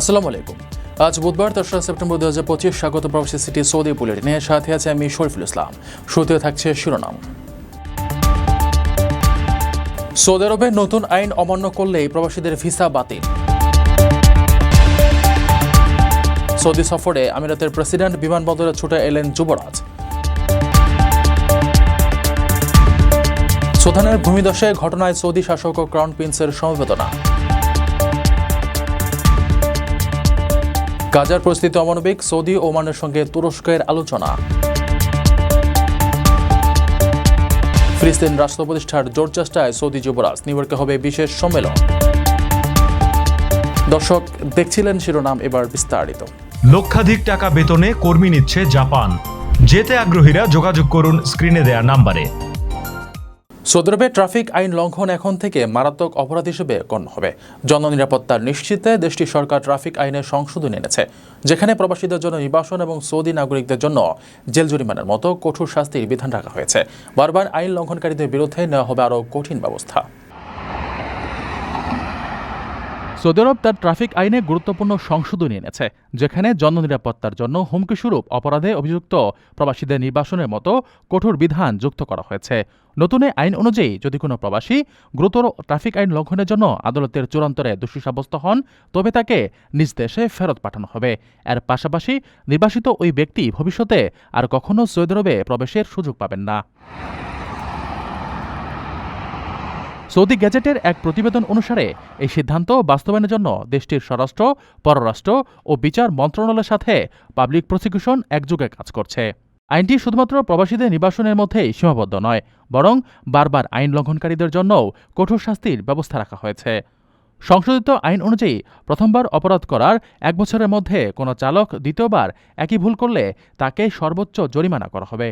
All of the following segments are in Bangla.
আসসালামু আলাইকুম। আজ বুধবার তেসরা সেপ্টেম্বর দু হাজার পঁচিশ, স্বাগত প্রবাসী সিটি সৌদি বুলেটিনে সাথে আছে আমি শরীফুল ইসলাম। শুরুতে থাকছে শিরোনাম। সৌদি আরবে নতুন আইন অমান্য করলেই প্রবাসীদের ভিসা বাতিল। সৌদি সফরে আমিরাতের প্রেসিডেন্ট বিমানবন্দরে ছুটে এলেন যুবরাজ। সুদানের ভূমিদশে ঘটনায় সৌদি শাসক ও ক্রাউন প্রিন্সের সমবেদনা। গাজার পরিস্থিতি অমানবিক, সৌদি ওমানের সঙ্গে তুরস্কের আলোচনা। ফিলিস্তিন রাষ্ট্র প্রতিষ্ঠার জোর চেষ্টায় সৌদি যুবরাজ, নিউ ইয়র্কে হবে বিশেষ সম্মেলন। দর্শক, দেখছিলেন শিরোনাম এবার বিস্তারিত। লক্ষাধিক টাকা বেতনে কর্মী নিচ্ছে জাপান। যেতে আগ্রহীরা যোগাযোগ করুন স্ক্রিনে দেয়া নাম্বারে। সৌদি ট্রাফিক আইন লঙ্ঘন এখন থেকে মারাত্মক অপরাধ হিসেবে গণ্য হবে। জননিরাপত্তা নিশ্চিতে দেশটির সরকার ট্রাফিক আইনে সংশোধন এনেছে, যেখানে প্রবাসীদের জন্য নির্বাসন এবং সৌদি নাগরিকদের জন্য জেল জরিমানার মতো কঠোর শাস্তির বিধান রাখা হয়েছে। বারবার আইন লঙ্ঘনকারীদের বিরুদ্ধে নেওয়া হবে আরও কঠিন ব্যবস্থা। সৌদি আরব তার ট্রাফিক আইনে গুরুত্বপূর্ণ সংশোধনী এনেছে, যেখানে জননিরাপত্তার জন্য হুমকিস্বরূপ অপরাধে অভিযুক্ত প্রবাসীদের নির্বাসনের মতো কঠোর বিধান যুক্ত করা হয়েছে। নতুন আইন অনুযায়ী যদি কোনো প্রবাসী গুরুতর ট্রাফিক আইন লঙ্ঘনের জন্য আদালতের চূড়ান্তরে দোষী সাব্যস্ত হন, তবে তাকে নিজ দেশে ফেরত পাঠানো হবে। এর পাশাপাশি নির্বাসিত ওই ব্যক্তি ভবিষ্যতে আর কখনো সৌদি আরবে প্রবেশের সুযোগ পাবেন না। সৌদি গ্যাজেটের এক প্রতিবেদন অনুসারে, এই সিদ্ধান্ত বাস্তবায়নের জন্য দেশটির স্বরাষ্ট্র, পররাষ্ট্র ও বিচার মন্ত্রণালয়ের সাথে পাবলিক প্রসিকিউশন একযোগে কাজ করছে। আইনটি শুধুমাত্র প্রবাসীদের নির্বাসনের মধ্যেই সীমাবদ্ধ নয়, বরং বারবার আইন লঙ্ঘনকারীদের জন্যও কঠোর শাস্তির ব্যবস্থা রাখা হয়েছে। সংশোধিত আইন অনুযায়ী প্রথমবার অপরাধ করার এক বছরের মধ্যে কোনো চালক দ্বিতীয়বার একই ভুল করলে তাকে সর্বোচ্চ জরিমানা করা হবে।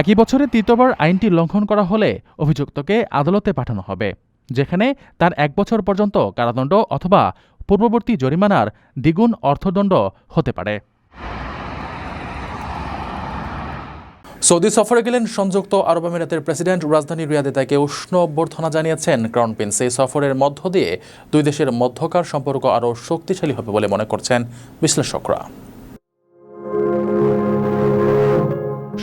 একই বছরে তৃতীয়বার আইনটি লঙ্ঘন করা হলে অভিযুক্তকে আদালতে পাঠানো হবে, যেখানে তার এক বছর পর্যন্ত কারাদণ্ড অথবা পূর্ববর্তী জরিমানার দ্বিগুণ অর্থদণ্ড হতে পারে। সৌদি সফরে গেলেন সংযুক্ত আরব আমিরাতের প্রেসিডেন্ট, রাজধানী রিয়াদে তাকে উষ্ণ অভ্যর্থনা জানিয়েছেন ক্রাউন প্রিন্স। এই সফরের মধ্য দিয়ে দুই দেশের মধ্যকার সম্পর্ক আরও শক্তিশালী হবে বলে মনে করছেন বিশ্লেষকরা।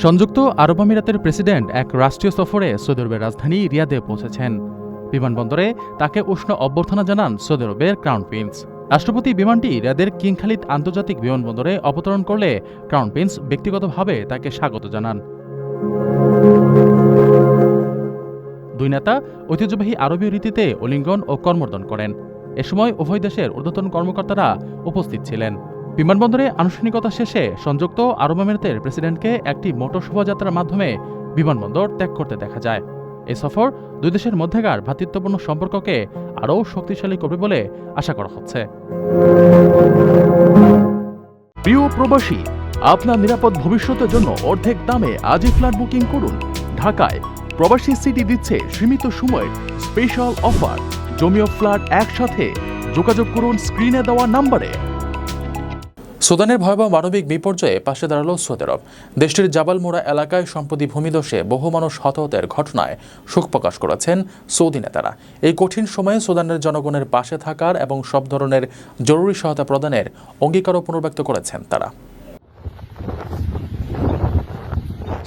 সংযুক্ত আরব আমিরাতের প্রেসিডেন্ট এক রাষ্ট্রীয় সফরে সৌদি আরবের রাজধানী রিয়াদে পৌঁছেছেন। বিমানবন্দরে তাকে উষ্ণ অভ্যর্থনা জানান সৌদি আরবের ক্রাউন প্রিন্স। রাষ্ট্রপতি বিমানটি রিয়াদের কিং খালিদ আন্তর্জাতিক বিমানবন্দরে অবতরণ করলে ক্রাউন প্রিন্স ব্যক্তিগতভাবে তাকে স্বাগত জানান। দুই নেতা ঐতিহ্যবাহী আরবীয় রীতিতে অলিঙ্গন ও কর্মর্দন করেন। এ সময় উভয় দেশের ঊর্ধ্বতন কর্মকর্তারা উপস্থিত ছিলেন। বিমানবন্দরে আনুষ্ঠানিকতা শেষে সংযুক্ত আরব আমিরাতের প্রেসিডেন্টকে একটি মোটর শোভাযাত্রার মাধ্যমে বিমানবন্দর ত্যাগ করতে দেখা যায়। এই সফর দুই দেশের মধ্যেকার ভ্রাতৃত্বপূর্ণ সম্পর্ককে আরও শক্তিশালী করবে বলে আশা করা হচ্ছে। প্রিয় প্রবাসী, আপনার নিরাপদ ভবিষ্যতের জন্য অর্ধেক দামে আজই ফ্ল্যাট বুকিং করুন। ঢাকায় প্রবাসী সিটি দিচ্ছে সীমিত সময়ের স্পেশাল অফার। জমিও ফ্ল্যাট একসাথে। যোগাযোগ করুন স্ক্রিনে দেওয়া নাম্বারে। সুদানের ভয়াবহ মানবিক বিপর্যয়ে পাশে দাঁড়াল সৌদি আরব দেশটির জাবালমোড়া এলাকায় সম্প্রতি ভূমিদশে বহু মানুষ হতাহতের ঘটনায় শোক প্রকাশ করেছেন সৌদি নেতারা। এই কঠিন সময়ে সুদানের জনগণের পাশে থাকার এবং সব ধরনের জরুরি সহায়তা প্রদানের অঙ্গীকারও পুনর্ব্যক্ত করেছেন তারা।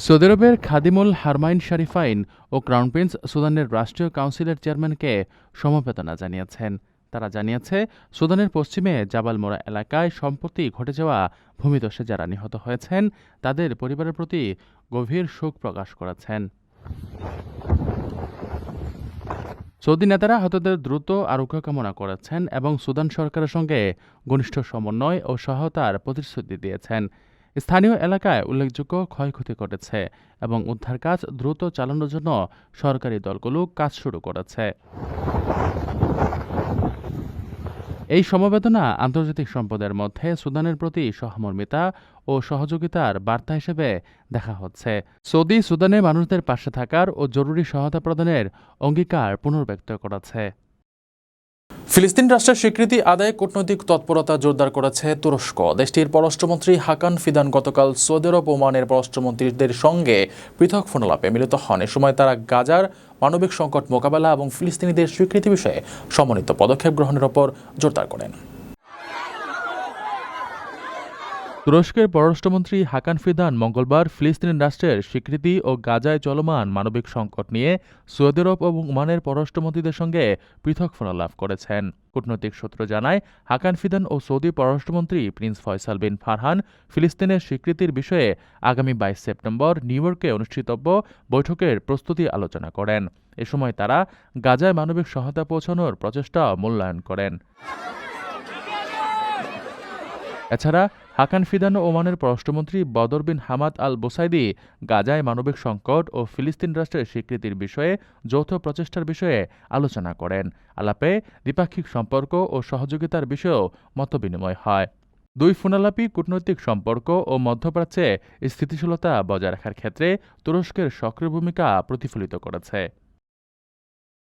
সৌদি আরবের খাদিমুল হারমাইন শারিফাইন ও ক্রাউন প্রিন্স সুদানের রাষ্ট্রীয় কাউন্সিলের চেয়ারম্যানকে সমবেদনা জানিয়েছেন। তারা জানিয়েছে, সুদানের পশ্চিমে জাবালমোড়া এলাকায় সম্প্রতি ঘটে যাওয়া ভূমিদশে যারা নিহত হয়েছেন, তাদের পরিবারের প্রতি গভীর শোক প্রকাশ করেছেন। সৌদি নেতারা হতদের দ্রুত আরোগ্য কামনা করেছেন এবং সুদান সরকারের সঙ্গে ঘনিষ্ঠ সমন্বয় ও সহায়তার প্রতিশ্রুতি দিয়েছেন। স্থানীয় এলাকায় উল্লেখযোগ্য ক্ষয়ক্ষতি ঘটেছে এবং উদ্ধার কাজ দ্রুত চালানোর জন্য সরকারি দলগুলো কাজ শুরু করেছে। এই সমবেদনা আন্তর্জাতিক সম্পদের মধ্যে সুদানের প্রতি সহমর্মিতা ও সহযোগিতার বার্তা হিসেবে দেখা হচ্ছে। সৌদি সুদানে মানুষদের পাশে থাকার ও জরুরি সহায়তা প্রদানের অঙ্গীকার পুনর্ব্যক্ত করেছে। ফিলিস্তিন রাষ্ট্রের স্বীকৃতি আদায়ে কূটনৈতিক তৎপরতা জোরদার করেছে তুরস্ক। দেশটির পররাষ্ট্রমন্ত্রী হাকান ফিদান গতকাল সৌদি আরব ওমানের পররাষ্ট্রমন্ত্রীদের সঙ্গে পৃথক ফোনালাপে মিলিত হন। এ সময় তারা গাজার মানবিক সংকট মোকাবেলা এবং ফিলিস্তিনিদের স্বীকৃতি বিষয়ে সমন্বিত পদক্ষেপ গ্রহণের ওপর জোরদার করেন। তুরস্কের পররাষ্ট্রমন্ত্রী হাকান ফিদান মঙ্গলবার ফিলিস্তিন রাষ্ট্রের স্বীকৃতি ও গাজায় চলমান মানবিক সংকট নিয়ে সৌদি আরব এবং ওমানের পররাষ্ট্রমন্ত্রীদের সঙ্গে পৃথক ফোনালাপ করেছেন। কূটনৈতিক সূত্র জানায়, হাকান ফিদান ও সৌদি পররাষ্ট্রমন্ত্রী প্রিন্স ফয়সাল বিন ফারহান ফিলিস্তিনের স্বীকৃতির বিষয়ে আগামী বাইশ সেপ্টেম্বর নিউ ইয়র্কে অনুষ্ঠিতব্য বৈঠকের প্রস্তুতি আলোচনা করেন। এ সময় তারা গাজায় মানবিক সহায়তা পৌঁছানোর প্রচেষ্টা মূল্যায়ন করেন। এছাড়া হাকান ফিদান ওমানের পররাষ্ট্রমন্ত্রী বদর বিন হামাদ আল বোসাইদি গাজায় মানবিক সংকট ও ফিলিস্তিন রাষ্ট্রের স্বীকৃতির বিষয়ে যৌথ প্রচেষ্টার বিষয়ে আলোচনা করেন। আলাপে দ্বিপাক্ষিক সম্পর্ক ও সহযোগিতার বিষয়েও মতবিনিময় হয়। দুই ফোনালাপি কূটনৈতিক সম্পর্ক ও মধ্যপ্রাচ্যে স্থিতিশীলতা বজায় রাখার ক্ষেত্রে তুরস্কের সক্রিয় ভূমিকা প্রতিফলিত করেছে।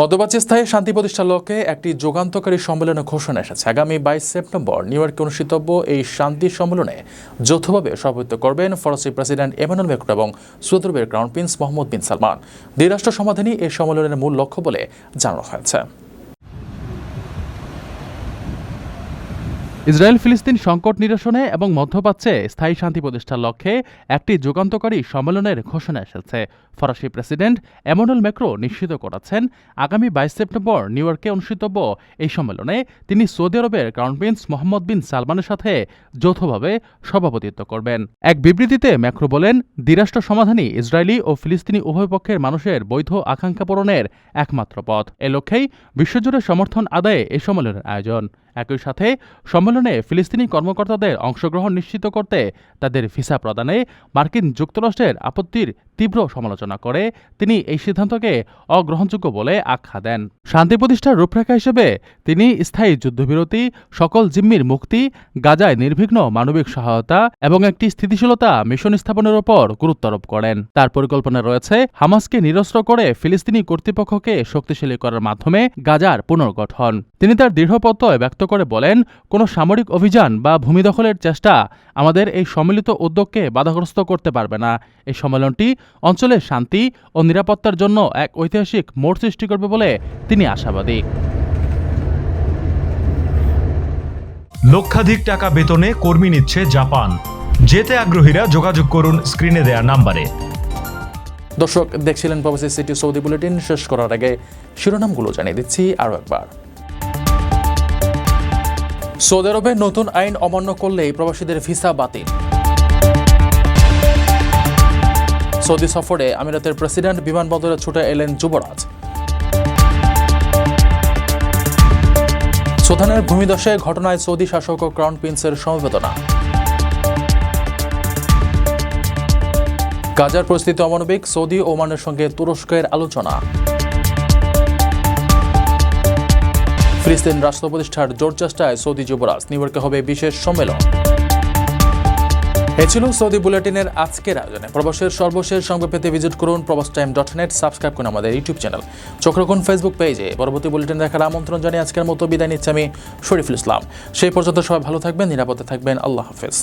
মধ্যপ্রাচ্যে স্থায়ী শান্তি প্রতিষ্ঠার লক্ষ্যে একটি যুগান্তকারী সম্মেলনের ঘোষণা এসেছে। আগামী বাইশ সেপ্টেম্বর নিউ ইয়র্কে অনুষ্ঠিতব্য এই শান্তি সম্মেলনে যৌথভাবে সভাপতিত্ব করবেন ফরাসি প্রেসিডেন্ট এমানুয়েল মেক্রো এবং সৌদি আরবের crown prince Mohammed bin Salman. দ্বিরাষ্ট্র সমাধানই এই সম্মেলনের মূল লক্ষ্য বলে জানানো হয়েছে। ইসরায়েল ফিলিস্তিন সংকট নিরসনে এবং মধ্যপ্রাচ্যে স্থায়ী শান্তি প্রতিষ্ঠার লক্ষ্যে একটি যুগান্তকারী সম্মেলনের ঘোষণা এসেছে। ফরাসি প্রেসিডেন্ট এমানুয়েল ম্যাক্রো নিশ্চিত করেছেন, আগামী বাইশ সেপ্টেম্বর নিউ ইয়র্কে অনুষ্ঠিতব্য এই সম্মেলনে তিনি সৌদি আরবের ক্রাউন প্রিন্স মোহাম্মদ বিন সালমানের সাথে যৌথভাবে সভাপতিত্ব করবেন। এক বিবৃতিতে ম্যাক্রো বলেন, দ্বিরাষ্ট্র সমাধানই ইসরায়েলি ও ফিলিস্তিনি উভয় পক্ষের মানুষের বৈধ আকাঙ্ক্ষা পূরণের একমাত্র পথ। এ লক্ষ্যেই বিশ্বজুড়ে সমর্থন আদায়ে এই সম্মেলনের আয়োজন। একই সাথে সম্মেলনে ফিলিস্তিনি কর্মকর্তাদের অংশগ্রহণ নিশ্চিত করতে তাদের ভিসা প্রদানে মার্কিন যুক্তরাষ্ট্রের আপত্তির তীব্র সমালোচনা করে তিনি এই সিদ্ধান্তকে অগ্রহণযোগ্য বলে আখ্যা দেন। শান্তি প্রতিষ্ঠার রূপরেখা হিসেবে তিনি স্থায়ী যুদ্ধবিরতি, সকল জিম্মির মুক্তি, গাজায় নির্বিঘ্ন মানবিক সহায়তা এবং একটি স্থিতিশীলতা মিশন স্থাপনের ওপর গুরুত্ব আরোপ করেন। তার পরিকল্পনা রয়েছে হামাসকে নিরস্ত্র করে ফিলিস্তিনি কর্তৃপক্ষকে শক্তিশালী করার মাধ্যমে গাজার পুনর্গঠন। তিনি তার দৃঢ় প্রত্যয় ব্যক্ত করে বলেন কোনো সামরিক অভিযান বা ভূমি দখলের চেষ্টা আমাদের এই সম্মিলিত উদ্যোগকে বাধাগ্রস্ত করতে পারবে না। এই সম্মেলনটি অঞ্চলের শান্তি ও নিরাপত্তার জন্য এক ঐতিহাসিক মোড় সৃষ্টি করবে বলে তিনি আশাবাদী। লক্ষাধিক টাকা বেতনে কর্মী নিচ্ছে জাপান। যেতে আগ্রহীরা যোগাযোগ করুন স্ক্রিনে দেয়া নাম্বারে। দর্শক দেখছিলেন প্রবাসী সিটি সৌদি বুলেটিন। শেষ করার আগে শিরোনামগুলো জানিয়ে দিচ্ছি আরও একবার। সৌদি আরবে নতুন আইন অমান্য করলেই প্রবাসীদের ভিসা বাতিল। সৌদি সফরে আমিরাতের প্রেসিডেন্ট বিমানবন্দরে ছুটে এলেন যুবরাজ। সুদানের ভূমিদশে ঘটনায় সৌদি শাসক ও ক্রাউন প্রিন্সের সমবেদনা। গাজার পরিস্থিতি অমানবিক, সৌদি ওমানের সঙ্গে তুরস্কের আলোচনা। ফিলিস্তিন রাষ্ট্র প্রতিষ্ঠার জোর চেষ্টায় সৌদি যুবরাজ নিউ ইয়র্কে হবে বিশেষ সম্মেলন। এ ছিল সৌদি বুলেটিনের আজকের আয়োজনে। প্রবাসের সর্বশেষ সংবাদ পেতে ভিজিট করুন প্রবাস টাইম ডট নেট সাবস্ক্রাইব করুন আমাদের ইউটিউব চ্যানেল। চোখ রাখুন ফেসবুক পেজে পরবর্তী বুলেটিন দেখার আমন্ত্রণ জানিয়ে আজকের মতো বিদায় নিচ্ছি আমি শরীফুল ইসলাম। সেই পর্যন্ত সবাই ভালো থাকবেন, নিরাপদে থাকবেন। আল্লাহ হাফেজ।